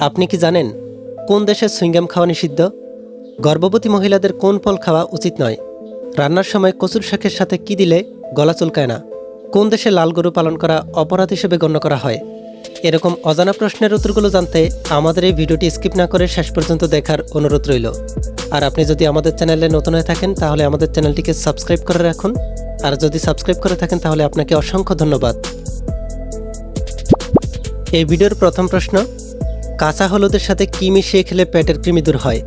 আপনি কি জানেন কোন দেশের সুইংগাম খাওয়া নিষিদ্ধ? গর্ভবতী মহিলাদের কোন ফল খাওয়া উচিত নয়? রান্নার সময় কচুর শাকের সাথে কি দিলে গলা চুলকায় না? কোন দেশে লাল গরু পালন করা অপরাধ হিসেবে গণ্য করা হয়? এরকম অজানা প্রশ্নের উত্তরগুলো জানতে আমাদের এই ভিডিওটি স্কিপ না করে শেষ পর্যন্ত দেখার অনুরোধ রইল। আর আপনি যদি আমাদের চ্যানেলে নতুন হয়ে থাকেন, তাহলে আমাদের চ্যানেলটিকে সাবস্ক্রাইব করে রাখুন। আর যদি সাবস্ক্রাইব করে থাকেন, তাহলে আপনাকে অসংখ্য ধন্যবাদ। এই ভিডিওর প্রথম প্রশ্ন কাঁচা হলুদের সাথে কি মিশিয়ে খেলে পেটের কৃমি দূর হয়?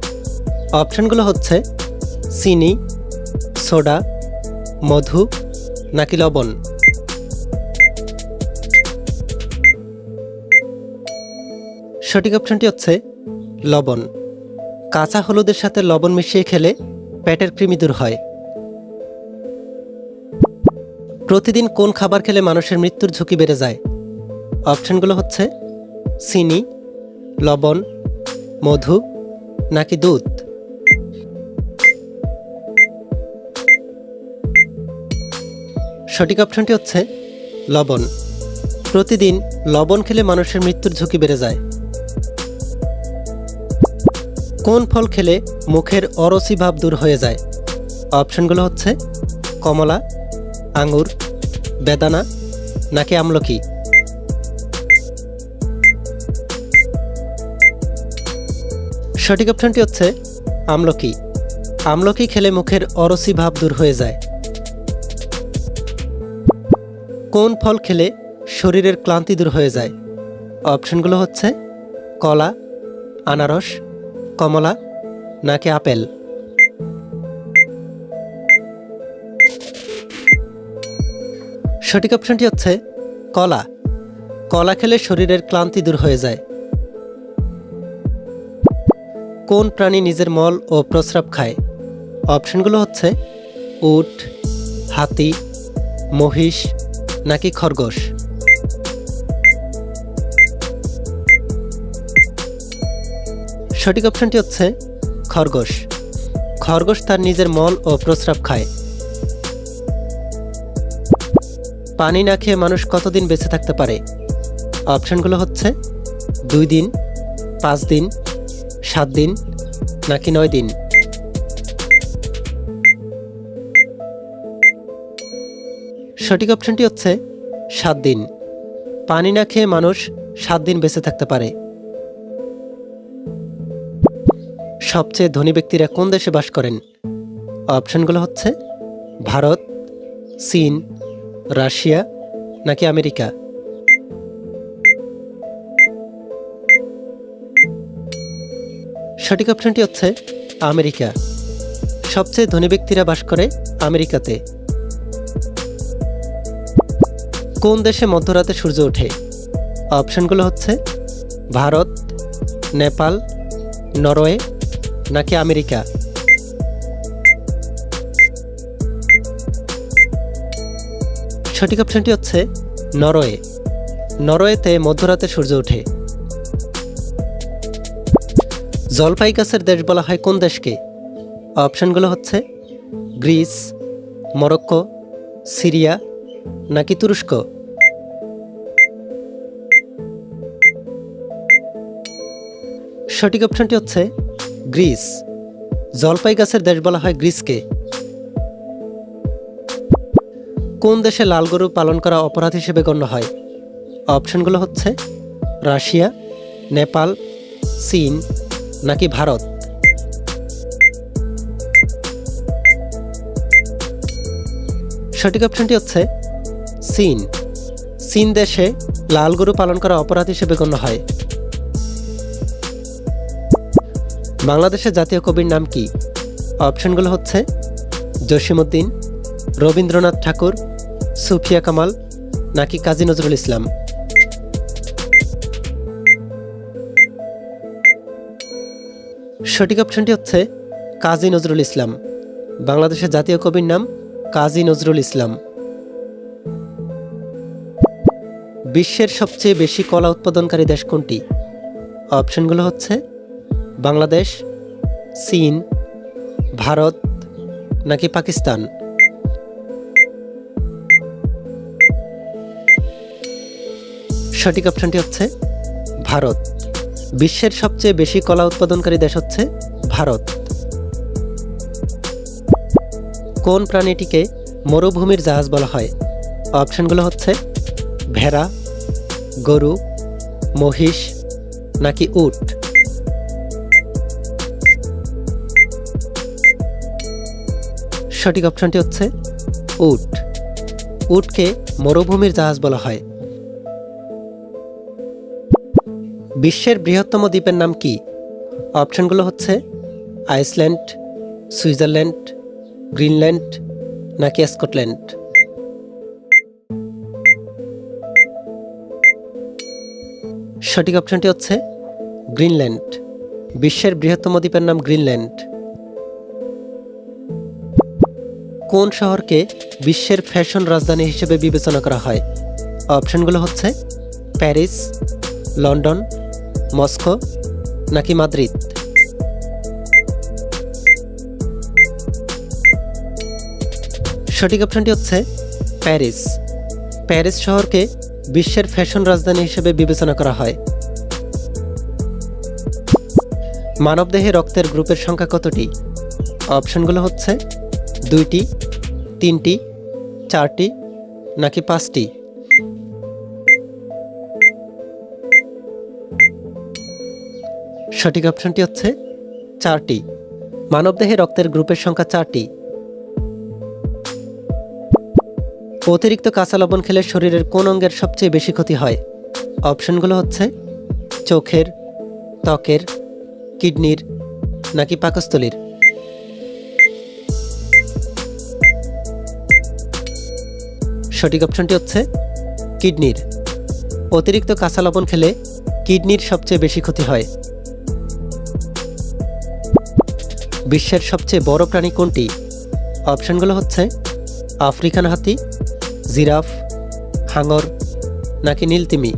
অপশনগুলো হচ্ছে চিনি, সোডা, মধু, নাকি লবণ? সঠিক অপশনটি হচ্ছে লবণ। কাঁচা হলুদের সাথে লবণ মিশিয়ে খেলে পেটের কৃমি দূর হয়। প্রতিদিন কোন খাবার খেলে মানুষের মৃত্যুর ঝুঁকি বেড়ে যায়? অপশানগুলো হচ্ছে চিনি লবণ, মধু, নাকি দুধ? সঠিক অপশনটি হচ্ছে লবণ। প্রতিদিন লবণ খেলে মানুষের মৃত্যুর ঝুঁকি বেড়ে যায়। কোন ফল খেলে মুখের অরসি ভাব দূর হয়ে যায়? অপশনগুলো হচ্ছে কমলা, আঙুর, বেদানা, নাকি আমলকি? সঠিক অপশনটি হচ্ছে আমলকি। আমলকি খেলে মুখের অরসি ভাব দূর হয়ে যায়। কোন ফল খেলে শরীরের ক্লান্তি দূর হয়ে যায়? অপশনগুলো হচ্ছে কলা, আনারস, কমলা নাকি আপেল। সঠিক অপশনটি হচ্ছে কলা। কলা খেলে শরীরের ক্লান্তি দূর হয়ে যায়। কোন প্রাণী নিজের মল ও প্রস্রাব খায়? অপশনগুলো হচ্ছে উট, হাতি, মহিষ নাকি খরগোশ। সঠিক অপশনটি হচ্ছে খরগোশ। খরগোশ তার নিজের মল ও প্রস্রাব খায়। পানি না খেয়ে মানুষ কতদিন বেঁচে থাকতে পারে? অপশনগুলো হচ্ছে দুই দিন, পাঁচ দিন সাত দিন নাকি নয় দিন? সঠিক অপশনটি হচ্ছে সাত দিন। পানি না খেয়ে মানুষ সাত দিন বেঁচে থাকতে পারে। সবচেয়ে ধনী ব্যক্তিরা কোন দেশে বাস করেন? অপশনগুলো হচ্ছে ভারত, চীন, রাশিয়া নাকি আমেরিকা? সঠিক অপশনটি হচ্ছে আমেরিকা। সবচেয়ে ধনী ব্যক্তিরা বাস করে আমেরিকাতে। কোন দেশে মধ্যরাতে সূর্য ওঠে? অপশনগুলো হচ্ছে ভারত, নেপাল, নরওয়ে নাকি আমেরিকা? সঠিক অপশনটি হচ্ছে নরওয়ে। নরওয়েতে মধ্যরাতে সূর্য ওঠে। জলপাই গাছের দেশ বলা হয় কোন দেশকে? অপশানগুলো হচ্ছে গ্রিস, মরক্কো, সিরিয়া নাকি তুরস্ক? সঠিক অপশনটি হচ্ছে গ্রিস। জলপাই গাছের দেশ বলা হয় গ্রিসকে। কোন দেশে লাল গরু পালন করা অপরাধ হিসেবে গণ্য হয়? অপশানগুলো হচ্ছে রাশিয়া, নেপাল, চীন নাকি ভারত? সঠিক অপশনটি হচ্ছে চীন। চীন দেশে লাল গরু পালন করা অপরাধ হিসেবে গণ্য হয়। বাংলাদেশের জাতীয় কবির নাম কি? অপশনগুলো হচ্ছে জসিমউদ্দিন, রবীন্দ্রনাথ ঠাকুর, সুফিয়া কামাল নাকি কাজী নজরুল ইসলাম। সঠিক অপশনটি হচ্ছে কাজী নজরুল ইসলাম। বাংলাদেশের জাতীয় কবির নাম কাজী নজরুল ইসলাম। বিশ্বের সবচেয়ে বেশি কলা উৎপাদনকারী দেশ কোনটি? অপশনগুলো হচ্ছে বাংলাদেশ, চীন, ভারত নাকি পাকিস্তান? সঠিক অপশনটি হচ্ছে ভারত। বিশ্বের সবচেয়ে বেশি কলা উৎপাদনকারী দেশ হচ্ছে ভারত। কোন প্রাণীটিকে মরুভূমির জাহাজ বলা হয়? অপশনগুলো হচ্ছে ভেড়া, গরু, মহিষ নাকি উট? সঠিক অপশনটি হচ্ছে উট। উটকে মরুভূমির জাহাজ বলা হয়। বিশ্বের বৃহত্তম দ্বীপের নাম কি? অপশনগুলো হচ্ছে আইসল্যান্ড, সুইজারল্যান্ড, গ্রিনল্যান্ড নাকি স্কটল্যান্ড। সঠিক অপশনটি হচ্ছে গ্রিনল্যান্ড, বিশ্বের বৃহত্তম দ্বীপের নাম গ্রিনল্যান্ড। কোন শহরকে বিশ্বের ফ্যাশন রাজধানী হিসেবে বিবেচনা করা হয়? অপশনগুলো হচ্ছে প্যারিস, লন্ডন মস্কো নাকি মাদ্রিদ? সঠিক অপশনটি হচ্ছে প্যারিস। প্যারিস শহরকে বিশ্বের ফ্যাশন রাজধানী হিসেবে বিবেচনা করা হয়। মানবদেহে রক্তের গ্রুপের সংখ্যা কতটি? অপশনগুলো হচ্ছে দুইটি, তিনটি, চারটি নাকি পাঁচটি? সঠিক অপশনটি হচ্ছে চারটি। মানবদেহে রক্তের গ্রুপের সংখ্যা চারটি। অতিরিক্ত কাঁচা লবণ খেলে শরীরের কোন অঙ্গের সবচেয়ে বেশি ক্ষতি হয়? অপশনগুলো হচ্ছে চোখের, ত্বকের, কিডনির নাকি পাকস্থলীর। সঠিক অপশনটি হচ্ছে কিডনির। অতিরিক্ত কাঁচা লবণ খেলে কিডনির সবচেয়ে বেশি ক্ষতি হয়। বিশ্বের সবচেয়ে বড় প্রাণী কোনটি? অপশানগুলো হচ্ছে, আফ্রিকান হাতি, জিরাফ, হাঙর, নাকি নীলতিমি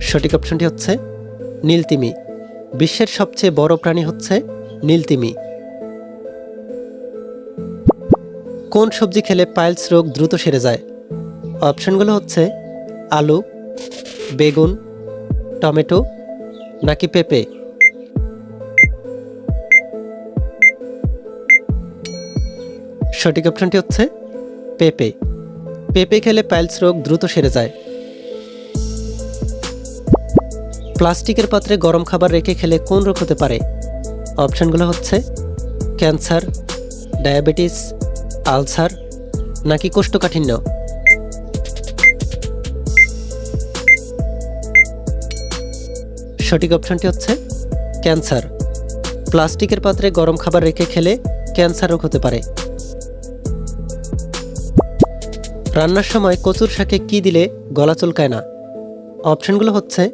সঠিক অপশনটি হচ্ছে নীলতিমি বিশ্বের সবচেয়ে বড় প্রাণী হচ্ছে নীলতিমি কোন সবজি খেলে পাইলস রোগ দ্রুত সেরে যায়? অপশনগুলো হচ্ছে, আলু, বেগুন টমেটো নাকি পেঁপে? সঠিক অপশনটি হচ্ছে পেঁপে। পেঁপে খেলে পাইলস রোগ দ্রুত সেরে যায়। প্লাস্টিকের পাত্রে গরম খাবার রেখে খেলে কোন রোগ হতে পারে? অপশনগুলো হচ্ছে ক্যান্সার, ডায়াবেটিস, আলসার নাকি কোষ্ঠকাঠিন্য? সঠিক অপশনটি হচ্ছে ক্যান্সার। প্লাস্টিকের পাত্রে গরম খাবার রেখে খেলে ক্যান্সার রোগ হতে পারে। রান্নার সময় কচুর শাকে কি দিলে গলা চুলকায় না? অপশনগুলো হচ্ছে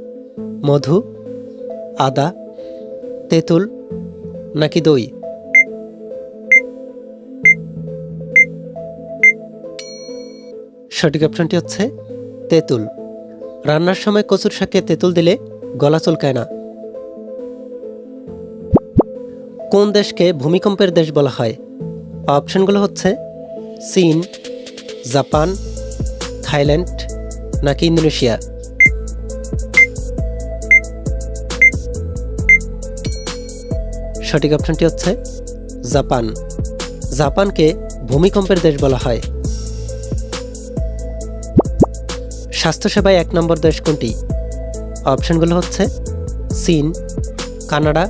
মধু, আদা, তেঁতুল নাকি দই? সঠিক অপশনটি হচ্ছে তেঁতুল। রান্নার সময় কচুর শাকে তেঁতুল দিলে গলা চুলকায় না। কোন দেশকে ভূমিকম্পের দেশ বলা হয়? অপশনগুলো হচ্ছে চীন, জাপান, থাইল্যান্ড নাকি ইন্দোনেশিয়া। সঠিক অপশনটি হচ্ছে জাপান। জাপানকে ভূমিকম্পের দেশ বলা হয়। স্বাস্থ্যসেবায় এক নম্বর দেশ কোনটি? অপশনগুলো হচ্ছে চীন, কানাডা,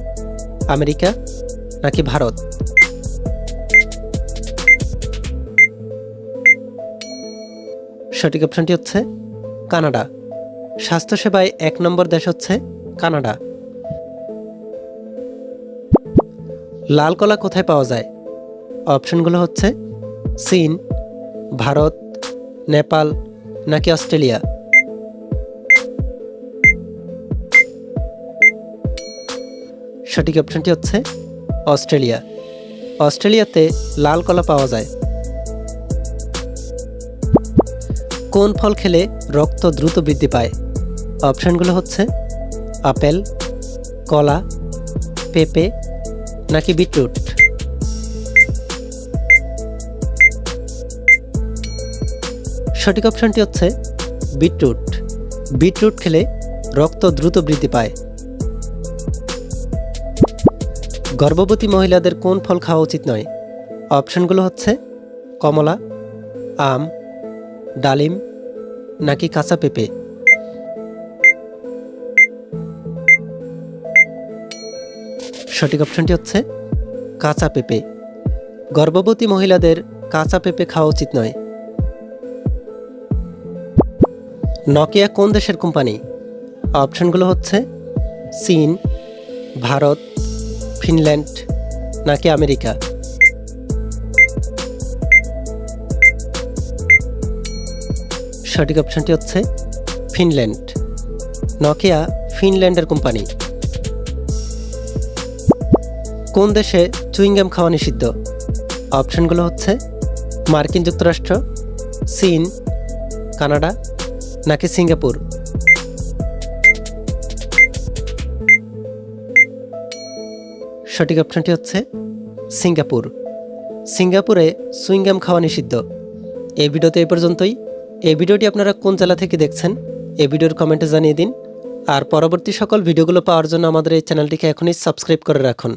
আমেরিকা নাকি ভারত? সঠিক অপশনটি হচ্ছে কানাডা। স্বাস্থ্যসেবায় এক নম্বর দেশ হচ্ছে কানাডা। লাল কলা কোথায় পাওয়া যায়? অপশনগুলো হচ্ছে চীন, ভারত, নেপাল নাকি অস্ট্রেলিয়া? সঠিক অপশনটি হচ্ছে অস্ট্রেলিয়া। অস্ট্রেলিয়াতে লাল কলা পাওয়া যায়। কোন ফল খেলে রক্ত দ্রুত বৃদ্ধি পায়? অপশনগুলো হচ্ছে আপেল, কলা, পেঁপে নাকি বিটরুট? সঠিক অপশনটি হচ্ছে বিটরুট। বিটরুট খেলে রক্ত দ্রুত বৃদ্ধি পায়। গর্ভবতী মহিলাদের কোন ফল খাওয়া উচিত নয়? অপশনগুলো হচ্ছে কমলা, আম, ডালিম নাকি কাঁচা পেঁপে। সঠিক অপশনটি হচ্ছে কাঁচা পেঁপে। গর্ভবতী মহিলাদের কাঁচা পেঁপে খাওয়া উচিত নয়। নকিয়া কোন দেশের কোম্পানি? অপশনগুলো হচ্ছে চীন, ভারত ফিনল্যান্ড নাকি আমেরিকা? সঠিক অপশনটি হচ্ছে ফিনল্যান্ড। Nokia, ফিনল্যান্ডের company. কোন দেশে চুইংগাম খাওয়া নিষিদ্ধ? অপশানগুলো হচ্ছে মার্কিন যুক্তরাষ্ট্র, চীন, কানাডা নাকি সিঙ্গাপুর? সঠিক অপশনটি হচ্ছে সিঙ্গাপুর। সিঙ্গাপুরে সুইংগাম খাওয়া নিষিদ্ধ। এই ভিডিওতে এই পর্যন্তই। এই ভিডিওটি আপনারা কোন জেলা থেকে দেখছেন, এই ভিডিওর কমেন্টে জানিয়ে দিন। আর পরবর্তী সকল ভিডিওগুলো পাওয়ার জন্য আমাদের এই চ্যানেলটিকে এখনই সাবস্ক্রাইব করে রাখুন।